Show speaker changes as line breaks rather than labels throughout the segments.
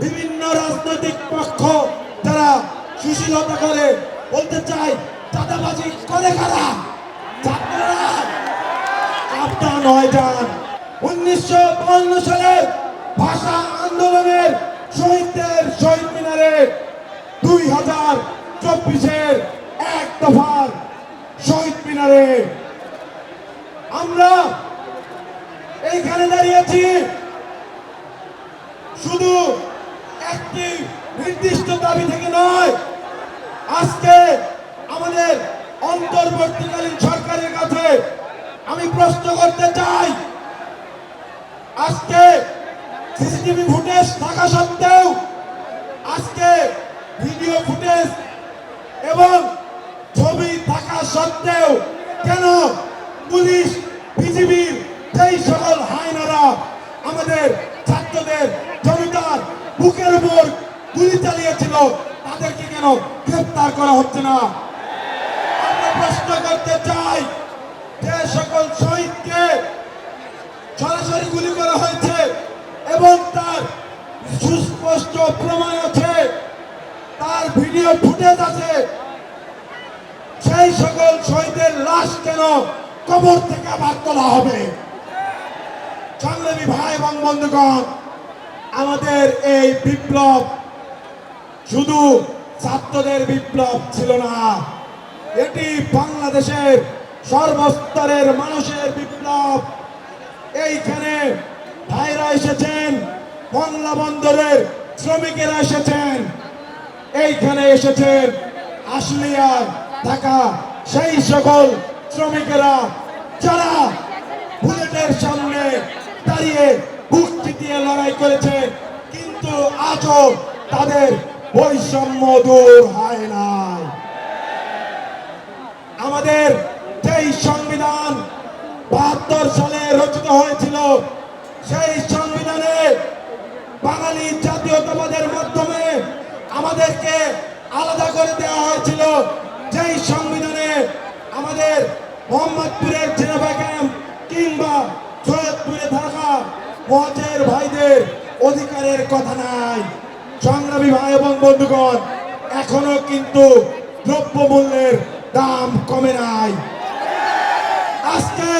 বিভিন্ন রাজনৈতিক পক্ষ যারা সুশীলতা করে বলতে চাই চাঁদাবাজি করে কারা? ছাত্ররা? আপনার নয় যান উনিশশো বান্ন সালের ভাষা আন্দোলনের শহীদদের শহীদ মিনারে দুই হাজার চব্বিশের এক দফার শহীদ মিনারে আমরা এইখানে দাঁড়িয়েছি শুধু একটি নির্দিষ্ট দাবি থেকে নয় আজকে আমাদের অন্তর্বর্তীকালীন সরকারের কাছে আমি প্রশ্ন করতে চাই, আজকে সিসিটিভি ফুটেজ থাকা সত্ত্বেও আজকে ভিডিও ফুটেজ এবং ছবি থাকা সত্ত্বেও কেন পুলিশ, বিজিবির সেই সকল হায়নারা আমাদের ছাত্রদের জনতার বুকের উপর গুলি চালিয়েছিল? তাদেরকে কেন গ্রেফতার করা হচ্ছে না? আমরা প্রশ্ন করতে চাই, যে সকল শহীদকে সরাসরি গুলি করা হয়েছে এবং তার সুস্পষ্ট প্রমাণ আছে, তার ভিডিও ফুটেজ আছে, সেই সকল শহীদের লাশ কেন কবর থেকে আবার তোলা হবে? সংগ্রামী ভাই এবং বন্ধুগণ, আমাদের এই বিপ্লব শুধু ছাত্রদের বিপ্লব ছিল না, এটি বাংলাদেশের সর্বস্তরের মানুষের বিপ্লব। এইখানে ভাইরা এসেছেন বাংলা বন্দরের শ্রমিকেরা এসেছেন। এইখানে এসেছেন আশুলিয়ার থাকা সেই সকল শ্রমিকেরা যারা বুলেটের সামনে দাঁড়িয়ে বুক চিতিয়ে লড়াই করেছে, কিন্তু আজও তাদের বৈষম্য দূর হয় নাই। আমাদের যেই সংবিধান বাহাত্তর সালে রচিত হয়েছিল, সেই সংবিধানে বাঙালি জাতীয়তাবাদের মাধ্যমে আমাদেরকে আলাদা করে দেওয়া হয়েছিল। যেই সংবিধানে আমাদের মোহাম্মদপুরের জেনেভা ক্যাম্প কিংবা সৈয়দপুরে থাকা মহাজের ভাইদের অধিকারের কথা নাই। সংগ্রামী ভাই এবং বন্ধুগণ, এখনও কিন্তু দ্রব্যমূল্যের দাম কমে নাই। আজকে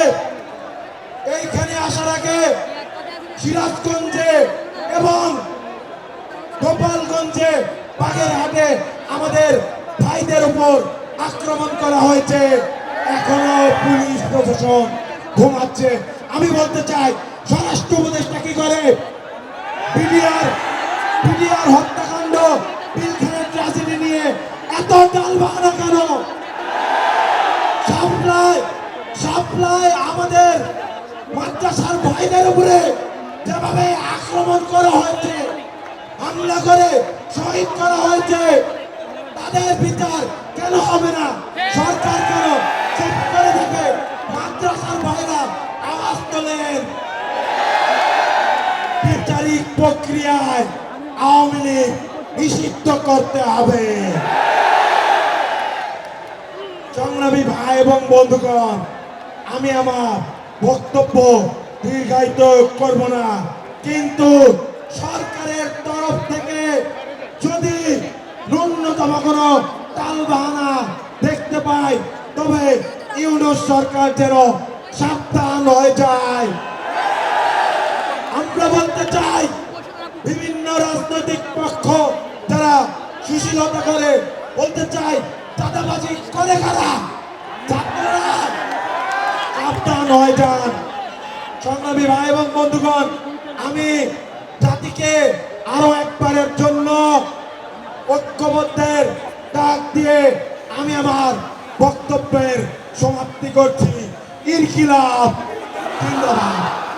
এইখানে আসার আগে সিরাজগঞ্জে এবং গোপালগঞ্জে বাগেরহাটে আমাদের ভাইদের উপর আক্রমণ করা হয়েছে। এখনও পুলিশ প্রশাসন ঘুমাচ্ছে। আমি বলতে চাই, স্বরাষ্ট্র উপদেষ্টা কি করে? বিডিআর বিডিআর হত্যাকাণ্ড পিলখানের ট্রাজেডি নিয়ে এত ডাল বাহানো কেন? সাপ্লাই সাপ্লাই আমাদের মাদ্রাসার ভাইদের উপরে যেভাবে আক্রমণ করা হয়েছে, হামলা করে শহীদ করা হয়েছে, তাদের বিচার কেন হবে না? সরকার কেন চুপ করে থাকে? মাদ্রাসার ভাইরা আওয়াজ তোলেন। বিচারিক প্রক্রিয়ায় আওয়ামী লীগ নিষিদ্ধ করতে হবে। সংগ্রামী ভাই এবং বন্ধুগণ, আমি আমার বক্তব্য দীর্ঘায়িত করব না। কিন্তু সরকারের তরফ থেকে যদি ন্যূনতম কোনো টালবাহানা দেখতে পাই, তবে ইউনুস সরকার যেন সাবধান হয়ে যায়। আমরা বলতে চাই বিভিন্ন রাজনৈতিক পক্ষ যারা সুশীলতা করে বলতে চাই চাঁদাবাজি করে কারা? সাবধান হয়ে যান সংগ্রামী ভাই এবং বন্ধুগণ, আমি জাতিকে আরও একবারের জন্য ঐক্যবদ্ধের ডাক দিয়ে আমি আমার বক্তব্যের সমাপ্তি করছি। জিন্দাবাদ